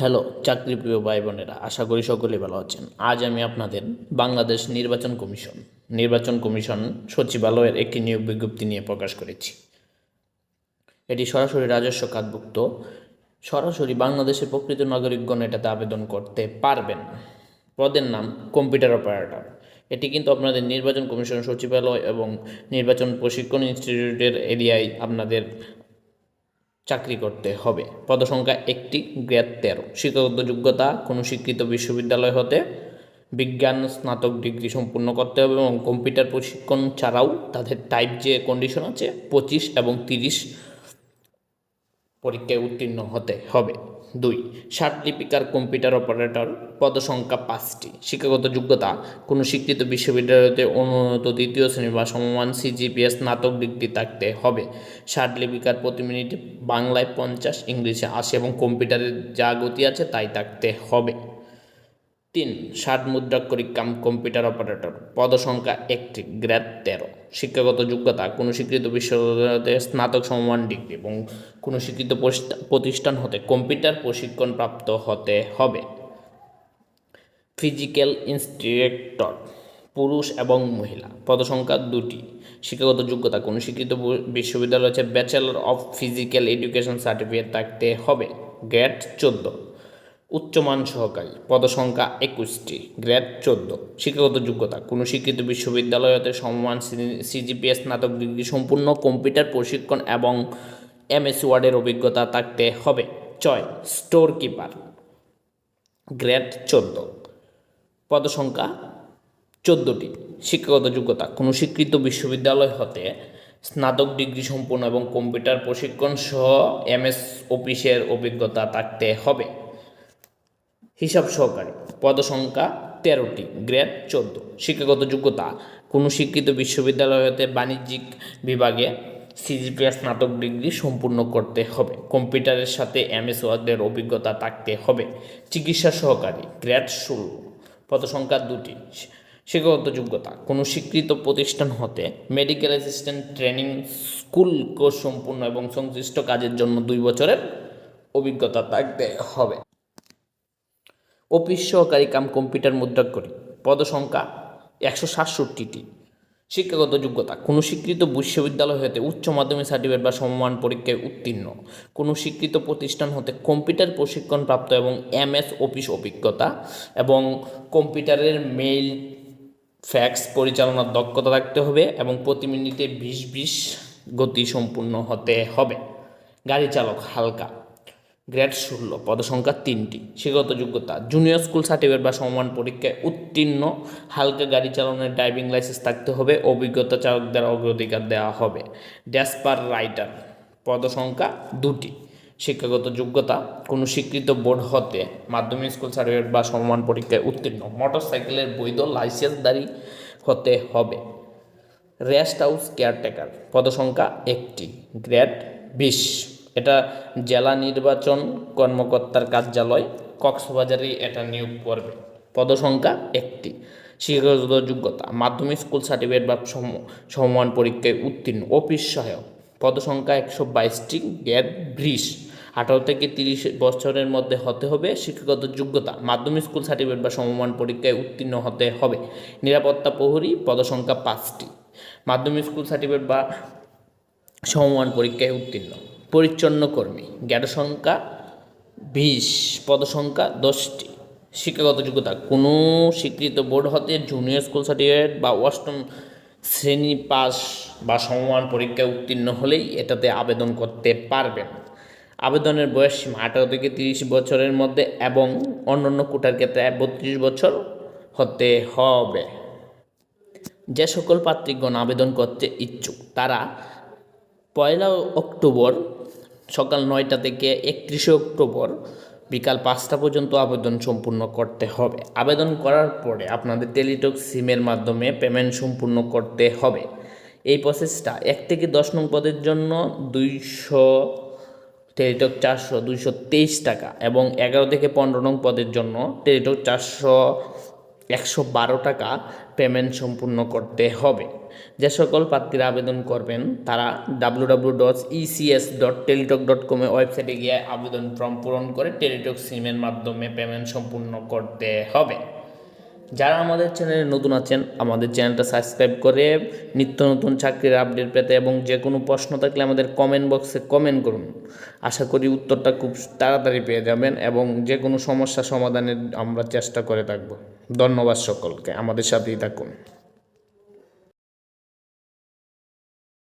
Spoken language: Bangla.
হ্যালো চাকরিপ্রিয় ভাই বোনেরা আশা করি সকলে ভালো আছেন। আজ আমি আপনাদের বাংলাদেশ নির্বাচন কমিশন নির্বাচন কমিশন সচিবালয়ের একটি নিয়োগ বিজ্ঞপ্তি নিয়ে প্রকাশ করেছি। এটি সরাসরি রাজস্ব খাতভুক্ত সরাসরি বাংলাদেশের প্রকৃত নাগরিকগণ এটাতে আবেদন করতে পারবেন। পদের নাম কম্পিউটার অপারেটর। এটি কিন্তু আপনাদের নির্বাচন কমিশন সচিবালয় এবং নির্বাচন প্রশিক্ষণ ইনস্টিটিউটের এরিয়ায় আপনাদের চাকরি করতে হবে। পদসংখ্যা একটি, গ্রেড তেরো। শিক্ষাগত যোগ্যতা কোনো স্বীকৃত বিশ্ববিদ্যালয় হতে বিজ্ঞান, স্নাতক ডিগ্রি সম্পূর্ণ করতে হবে এবং কম্পিউটার প্রশিক্ষণ ছাড়াও তাদের টাইপ যে কন্ডিশন আছে, পঁচিশ এবং তিরিশ পরীক্ষায় উত্তীর্ণ হতে হবে। দুই, ষাট লিপিকার কম্পিউটার অপারেটর, পদসংখ্যা পাঁচটি। শিক্ষাগত যোগ্যতা, কোনো স্বীকৃত বিশ্ববিদ্যালয়তে অনুন্নত দ্বিতীয় শ্রেণি বা সমমান সিজিপিএস স্নাতক ডিগ্রি থাকতে হবে। ষাট লিপিকার প্রতি মিনিটে বাংলায় পঞ্চাশ, ইংলিশে আশি এবং কম্পিউটারের যা গতি আছে তাই থাকতে হবে। তিন, ষাট মুদ্রাক্ষরিক কাম কম্পিউটার অপারেটর, পদসংখ্যা একটি গ্রেড তেরো। শিক্ষাগত যোগ্যতা, কোনো স্বীকৃত বিশ্ববিদ্যালয়তে স্নাতক সমমান ডিগ্রি এবং কোনো স্বীকৃত প্রতিষ্ঠা- প্রতিষ্ঠান হতে কম্পিউটার প্রশিক্ষণ প্রাপ্ত হতে হবে। ফিজিক্যাল ইনস্ট্রাক্টর, পুরুষ এবং মহিলা, পদসংখ্যা দুটি। শিক্ষাগত যোগ্যতা, কোনো স্বীকৃত বিশ্ববিদ্যালয় হচ্ছে bachelor of physical education certificate থাকতে হবে। গ্রেড চোদ্দ। উচ্চমান সহকারী, পদসংখ্যা একুশটি, গ্রেড চোদ্দ। শিক্ষাগত যোগ্যতা, কোনো স্বীকৃত বিশ্ববিদ্যালয় হতে সমমান সিজিপিএস স্নাতক ডিগ্রি সম্পূর্ণ কম্পিউটার প্রশিক্ষণ এবং এমএস ওয়ার্ডের অভিজ্ঞতা থাকতে হবে। ছয় স্টোর কিপার গ্রেড চোদ্দ। পদসংখ্যা চোদ্দোটি। শিক্ষাগত যোগ্যতা, কোনো স্বীকৃত বিশ্ববিদ্যালয় হতে স্নাতক ডিগ্রি সম্পূর্ণ এবং কম্পিউটার প্রশিক্ষণ সহ এমএস অফিসের অভিজ্ঞতা থাকতে হবে। হিসাব সহকারী পদসংখ্যা তেরোটি, গ্রেড চোদ্দ। শিক্ষাগত যোগ্যতা, কোনো শিক্ষিত বিশ্ববিদ্যালয় হতে বাণিজ্যিক বিভাগে সিজিপিএস স্নাতক ডিগ্রি সম্পূর্ণ করতে হবে। কম্পিউটারের সাথে এমএস ওয়ার্ডের অভিজ্ঞতা থাকতে হবে। চিকিৎসা সহকারী, গ্রেড ষোলো। পদসংখ্যা দুটি, শিক্ষাগত যোগ্যতা, কোনো স্বীকৃত প্রতিষ্ঠান হতে medical assistant training school course সম্পূর্ণ এবং সংশ্লিষ্ট কাজের জন্য দুই বছরের অভিজ্ঞতা থাকতে হবে। অফিস সহকারী কাম কম্পিউটার মুদ্রাক্ষরী পদসংখ্যা একশো সাতষট্টিটি। শিক্ষাগত যোগ্যতা, কোনো স্বীকৃত বিশ্ববিদ্যালয় হতে উচ্চ মাধ্যমিক সার্টিফিকেট বা সমমান পরীক্ষায় উত্তীর্ণ। কোনো স্বীকৃত প্রতিষ্ঠান হতে কম্পিউটার প্রশিক্ষণ প্রাপ্ত এবং এমএস অফিস অভিজ্ঞতা এবং কম্পিউটারের মেইল, ফ্যাক্স পরিচালনার দক্ষতা রাখতে হবে এবং প্রতি মিনিটে বিশ বিশ গতি সম্পূর্ণ হতে হবে। গাড়ি চালক হালকা। গ্রেড ষোলো পদসংখ্যা তিনটি। শিক্ষাগত যোগ্যতা জুনিয়র স্কুল সার্টিফিকেট বা সমমান পরীক্ষায় উত্তীর্ণ, হালকা গাড়ি চালানোর ড্রাইভিং লাইসেন্স থাকতে হবে, অভিজ্ঞতা চালকদের অগ্রাধিকার দেওয়া হবে। ড্যাসপার রাইটার পদসংখ্যা দুটি। শিক্ষাগত যোগ্যতা, কোনো স্বীকৃত বোর্ড হতে মাধ্যমিক স্কুল সার্টিফিকেট বা সমমান পরীক্ষায় উত্তীর্ণ মোটরসাইকেলের বৈধ লাইসেন্সদারি হতে হবে। রেস্ট হাউস কেয়ারটেকার পদসংখ্যা একটি গ্রেড বিশ। এটা জেলা নির্বাচন কর্মকর্তার কার্যালয় কক্সবাজারেই এটা নিয়োগ করবে। পদসংখ্যা একটি। শিক্ষাগত যোগ্যতা মাধ্যমিক স্কুল সার্টিফিকেট বা সম- সমমান পরীক্ষায় উত্তীর্ণ, অফিস সহায়ক। পদসংখ্যা একশো বাইশটি গ্রেড ব্রিশ আঠারো থেকে তিরিশ বছরের মধ্যে হতে হবে শিক্ষাগত যোগ্যতা মাধ্যমিক স্কুল সার্টিফিকেট বা সমমান পরীক্ষায় উত্তীর্ণ হতে হবে। নিরাপত্তা প্রহরী, পদসংখ্যা পাঁচটি। মাধ্যমিক স্কুল সার্টিফিকেট বা সমমান পরীক্ষায় উত্তীর্ণ। পরিচ্ছন্ন কর্মী। জ্ঞাত সংখ্যা বিশ পদসংখ্যা দশটি। শিক্ষাগত যোগ্যতা, কোনো স্বীকৃত বোর্ড হতে জুনিয়র স্কুল সার্টিফিকেট বা অষ্টম শ্রেণি পাস বা সমমান পরীক্ষায় উত্তীর্ণ হলেই এটাতে আবেদন করতে পারবেন। আবেদনের বয়স আঠারো থেকে তিরিশ বছরের মধ্যে এবং অন্যান্য কোটার ক্ষেত্রে বত্রিশ বছর হতে হবে। যে সকল পাত্রিকগণ আবেদন করতে ইচ্ছুক, তারা পয়লা অক্টোবর সকাল নয়টা থেকে একত্রিশে অক্টোবর বিকাল পাঁচটা পর্যন্ত আবেদন সম্পূর্ণ করতে হবে। আবেদন করার পরে আপনাদের টেলিটক সিমের মাধ্যমে পেমেন্ট সম্পূর্ণ করতে হবে। এই প্রসেসটা এক থেকে দশ নং পদের জন্য দুইশো টেলিটক চারশো দুইশো তেইশ টাকা এবং এগারো থেকে পনেরো নং পদের জন্য টেলিটক চারশো একশো বারো টাকা পেমেন্ট সম্পূর্ণ করতে হবে। যে সকল প্রার্থীরা আবেদন করবেন, তারা W W dot ECS dot Teletalk dot কমে ওয়েবসাইটে গিয়ে আবেদন ফর্ম পূরণ করে টেলিটক সিমের মাধ্যমে পেমেন্ট সম্পূর্ণ করতে হবে। যারা আমাদের চ্যানেলে নতুন আছেন, আমাদের চ্যানেলটা সাবস্ক্রাইব করে নিত্য নতুন চাকরির আপডেট পেতে এবং যে কোনো প্রশ্ন থাকলে আমাদের কমেন্ট বক্সে কমেন্ট করুন। আশা করি উত্তরটা খুব তাড়াতাড়ি পেয়ে যাবেন এবং যে কোনো সমস্যা সমাধানের আমরা চেষ্টা করে থাকব। ধন্যবাদ সকলকে, আমাদের সাথেই থাকুন।